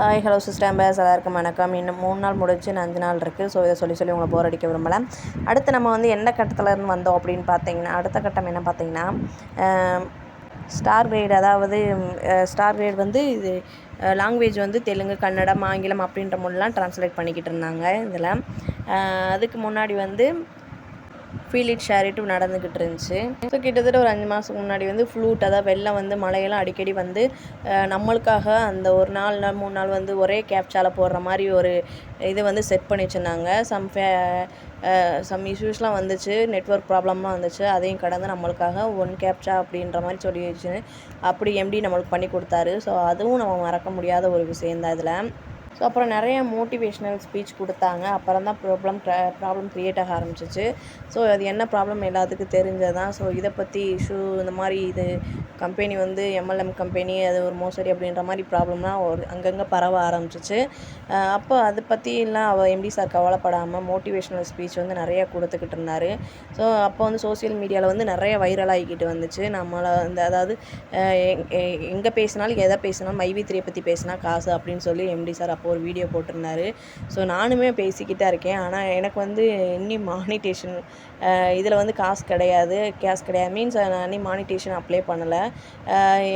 Hi hello sister base எல்லாருக்கும் வணக்கம். இன்னும் மூணு நாள் முடிச்சு இன்னும் அஞ்சு நாள் இருக்குது ஸோ இதை சொல்லி சொல்லி உங்களை போர் அடிக்க விரும்பலை. அடுத்து நம்ம வந்து எந்த கட்டத்துலேருந்து வந்தோம் அப்படின்னு பார்த்தீங்கன்னா அடுத்த கட்டம் என்ன பார்த்தீங்கன்னா ஸ்டார் கிரேட் அதாவது ஸ்டார் கிரேட் வந்து இது லாங்குவேஜ் வந்து தெலுங்கு கன்னடம் ஆங்கிலம் அப்படின்ற மொழிலாம் ட்ரான்ஸ்லேட் பண்ணிக்கிட்டு இருந்தாங்க இதில். அதுக்கு முன்னாடி வந்து ஃபீல் இட் ஷேர் இட்டும் நடந்துக்கிட்டு இருந்துச்சு ஸோ கிட்டத்தட்ட ஒரு அஞ்சு மாதத்துக்கு முன்னாடி வந்து ஃப்ளூட் அதாவது வெள்ளம் வந்து மழையெல்லாம் அடிக்கடி வந்து நம்மளுக்காக அந்த ஒரு நாலு நாள் மூணு நாள் வந்து ஒரே கேப்சால போடுற மாதிரி ஒரு இது வந்து செட் பண்ணி வச்சுருந்தாங்க சம் ஃபே சம் இஷ்யூஸ்லாம் வந்துச்சு நெட்ஒர்க் ப்ராப்ளம்லாம் வந்துச்சு. அதையும் கடந்து நம்மளுக்காக ஒன் கேப்சா அப்படின்ற மாதிரி சொல்லி வச்சு அப்படி எம்டி நம்மளுக்கு பண்ணி கொடுத்தாரு. ஸோ அதுவும் நம்ம மறக்க முடியாத ஒரு விஷயந்தான் இதில். ஸோ அப்புறம் நிறைய மோட்டிவேஷ்னல் ஸ்பீச் கொடுத்தாங்க. அப்புறம் தான் ப்ராப்ளம் ப்ராப்ளம் க்ரியேட் ஆக ஆரம்பிச்சிச்சு. ஸோ அது என்ன ப்ராப்ளம் எல்லாத்துக்கும் தெரிஞ்சதான் ஸோ இதை பற்றி இஷ்யூ இந்த மாதிரி இது கம்பெனி வந்து எம்எல்எம் கம்பெனி அது ஒரு மோசடி அப்படின்ற மாதிரி ப்ராப்ளம்லாம் ஒரு அங்கங்கே பரவ ஆரம்பிச்சிச்சு. அப்போ அதை பற்றிலாம் அவள் எம்டி சார் கவலைப்படாமல் மோட்டிவேஷ்னல் ஸ்பீச் வந்து நிறையா கொடுத்துக்கிட்டு இருந்தார். ஸோ அப்போ வந்து சோஷியல் மீடியாவில் வந்து நிறைய வைரல் ஆகிக்கிட்டு வந்துச்சு. நம்மளை வந்து அதாவது எங்கே பேசினாலும் எதை பேசினாலும் மைவி த்ரீயை பற்றி பேசினா காசு அப்படின்னு சொல்லி எம்டி சார் அப்போ ஒரு வீடியோ போட்டிருந்தாரு. ஸோ நானுமே பேசிக்கிட்டு தான் இருக்கேன். ஆனால் எனக்கு வந்து இன்னி மானிட்டேஷன் இதில் வந்து காசு கிடையாது. கேஸ் கிடையாது. மீன்ஸ் நான் இன்னும் மானிட்டேஷன் அப்ளை பண்ணலை.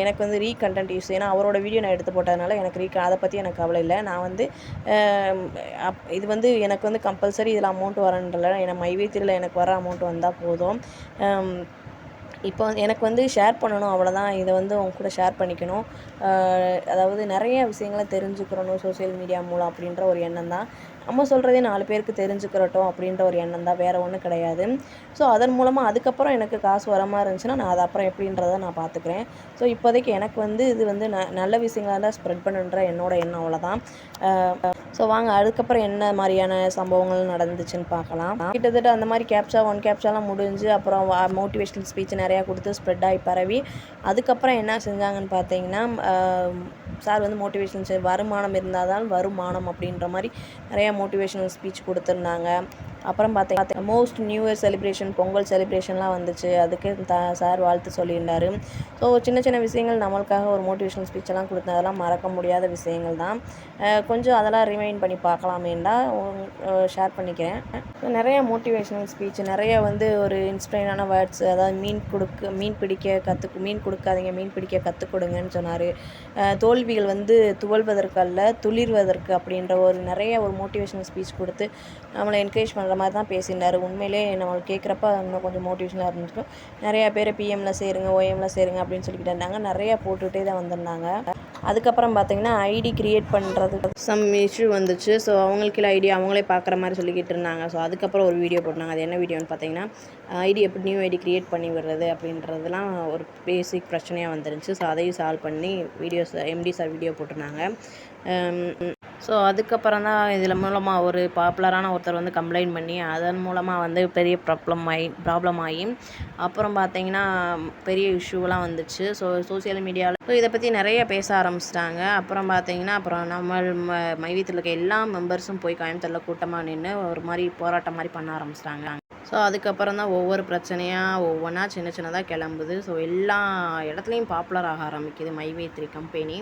எனக்கு வந்து ரீ கண்டென்ட் யூஸ் ஏன்னா அவரோட வீடியோ நான் எடுத்து போட்டதுனால எனக்கு ரீ அதை பற்றி எனக்கு கவலை இல்லை. நான் வந்து அப் இது வந்து எனக்கு வந்து கம்பல்சரி இதில் அமௌண்ட் வரன்றல ஏன்னா மைவேத்தியில் எனக்கு வர அமௌண்ட் வந்தால் போதும். இப்போ எனக்கு வந்து ஷேர் பண்ணணும் அவ்வளோதான் இதை வந்து உங்க கூட ஷேர் பண்ணிக்கணும். அதாவது நிறைய விஷயங்களை தெரிஞ்சுக்கிறணும் சோஷியல் மீடியா மூலம் அப்படின்ற ஒரு எண்ணம் தான். நம்ம சொல்கிறதே நாலு பேருக்கு தெரிஞ்சுக்கிறட்டும் அப்படின்ற ஒரு எண்ணம் தான். வேறு ஒன்றும் கிடையாது. ஸோ அதன் மூலமாக அதுக்கப்புறம் எனக்கு காசு வர மாதிரி இருந்துச்சுன்னா நான் அதை அப்புறம் எப்படின்றத நான் பார்த்துக்கிறேன். ஸோ இப்போதைக்கு எனக்கு வந்து இது வந்து ந நல்ல விஷயங்களாக தான் ஸ்ப்ரெட் பண்ணுன்ற என்னோட எண்ணம் அவ்வளோதான் ஸோ வாங்க அதுக்கப்புறம் என்ன மாதிரியான சம்பவங்கள் நடந்துச்சுன்னு பார்க்கலாம். கிட்டத்தட்ட அந்த மாதிரி கேப்சா ஒன் கேப்சாலாம் முடிஞ்சு அப்புறம் மோட்டிவேஷனல் ஸ்பீச் நிறையா கொடுத்து ஸ்ப்ரெட் ஆகி பரவி. அதுக்கப்புறம் என்ன செஞ்சாங்கன்னு பார்த்தீங்கன்னா சார் வந்து மோட்டிவேஷனல் வருமானம் இருந்தால் தான் வருமானம் அப்படின்ற மாதிரி நிறையா மோட்டிவேஷனல் ஸ்பீச் கொடுத்துருந்தாங்க. அப்புறம் பார்த்தீங்க most new year celebration Pongal செலிப்ரேஷன்லாம் வந்துச்சு. அதுக்கு த சார் வாழ்த்து சொல்லியிருந்தார். ஸோ சின்ன சின்ன விஷயங்கள் நம்மளுக்காக ஒரு மோட்டிவேஷனல் ஸ்பீச்செல்லாம் கொடுத்தேன். அதெல்லாம் மறக்க முடியாத விஷயங்கள் தான். கொஞ்சம் அதெல்லாம் ரிமைண்ட் பண்ணி பார்க்கலாமேண்டா ஷேர் பண்ணிக்கிறேன். நிறைய மோட்டிவேஷனல் ஸ்பீச் நிறைய வந்து ஒரு இன்ஸ்பைரான வேர்ட்ஸ் அதாவது மீன் கொடுக்க மீன் பிடிக்க கற்றுக்கு மீன் கொடுக்காதீங்க மீன் பிடிக்க கற்றுக் கொடுங்கன்னு சொன்னார். தோல்விகள் வந்து துவல்வதற்கல்ல துளிர்வதற்கு அப்படின்ற ஒரு நிறைய ஒரு மோட்டிவேஷனல் ஸ்பீச் கொடுத்து நம்மளை என்கரேஜ் பண்ணுற மாதிரி தான் பேசியிருந்தாரு. உண்மையிலே நம்மளுக்கு கேட்குறப்ப இன்னும் கொஞ்சம் மோட்டிவேஷனாக இருந்துச்சு. நிறையா பேர் பிஎம்ல சேருங்க ஓஎம்ல சேருங்க அப்படின்னு சொல்லிக்கிட்டு இருந்தாங்க. நிறையா போட்டுகிட்டே தான் வந்திருந்தாங்க. அதுக்கப்புறம் பார்த்தீங்கன்னா ஐடி கிரியேட் பண்ணுறதுக்கு சம் இஷ்யூ வந்துச்சு. ஸோ அவங்களுக்கு ஐடி அவங்களே பார்க்குற மாதிரி சொல்லிக்கிட்டு இருந்தாங்க. ஸோ அதுக்கப்புறம் ஒரு வீடியோ போட்டாங்க அது என்ன வீடியோன்னு பார்த்தீங்கன்னா ஐடி எப்படி நியூ ஐடி கிரியேட் பண்ணி விடுறது அப்படின்றதுலாம் ஒரு பேசிக் பிரச்சனையாக வந்துருந்துச்சு. ஸோ அதையும் சால்வ் பண்ணி வீடியோஸ் எம்டி சார் வீடியோ போட்டிருந்தாங்க. ஸோ அதுக்கப்புறம் தான் இதில் மூலமாக ஒரு பாப்புலரான ஒருத்தர் வந்து கம்ப்ளைண்ட் பண்ணி அதன் மூலமாக வந்து பெரிய ப்ராப்ளம் ஆகி ப்ராப்ளம் ஆகி அப்புறம் பார்த்தீங்கன்னா பெரிய இஷ்யூலாம் வந்துச்சு. ஸோ சோஷியல் மீடியாவில் ஸோ இதை பற்றி நிறைய பேச ஆரம்பிச்சிட்டாங்க. அப்புறம் பார்த்தீங்கன்னா அப்புறம் நம்ம ம மைவீத்தில் இருக்க எல்லா மெம்பர்ஸும் போய் கோயம்புத்தூரில் கூட்டமாக நின்று ஒரு மாதிரி போராட்டம் மாதிரி பண்ண ஆரம்பிச்சிட்டாங்க. ஸோ அதுக்கப்புறம் தான் ஒவ்வொரு பிரச்சனையாக ஒவ்வொன்றா சின்ன சின்னதாக கிளம்புது. ஸோ எல்லா இடத்துலையும் பாப்புலர் ஆக ஆரம்பிக்குது my way three company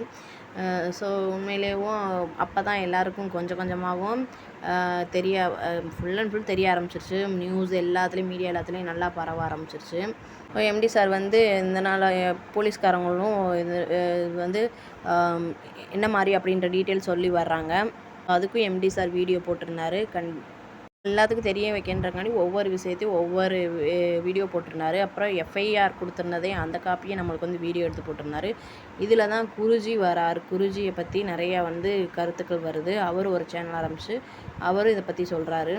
so உண்மையிலேயும் அப்போ தான் எல்லாருக்கும் கொஞ்சம் கொஞ்சமாகவும் தெரிய ஃபுல் அண்ட் ஃபுல் தெரிய ஆரம்பிச்சிருச்சு. நியூஸ் எல்லாத்துலேயும் மீடியா எல்லாத்துலேயும் நல்லா பரவ ஆரம்பிச்சிருச்சு. எம்டி சார் வந்து இதனால் போலீஸ்காரங்களும் இது இது வந்து என்ன மாதிரி அப்படின்ற டீட்டெயில் சொல்லி வர்றாங்க. அதுக்கும் எம்டி சார் வீடியோ போட்டிருந்தாரு. கண் எல்லாத்துக்கும் தெரிய வைக்கின்றங்காண்டி ஒவ்வொரு விஷயத்தையும் ஒவ்வொரு வீடியோ போட்டிருந்தாரு. அப்புறம் எஃப்ஐஆர் கொடுத்துருந்ததே அந்த காப்பியை நம்மளுக்கு வந்து வீடியோ எடுத்து போட்டிருந்தாரு. இதில் தான் குருஜி வரார். குருஜியை பற்றி நிறையா வந்து கருத்துக்கள் வருது. அவர் ஒரு சேனல் ஆரம்பித்து அவரும் இதை பற்றி சொல்கிறாரு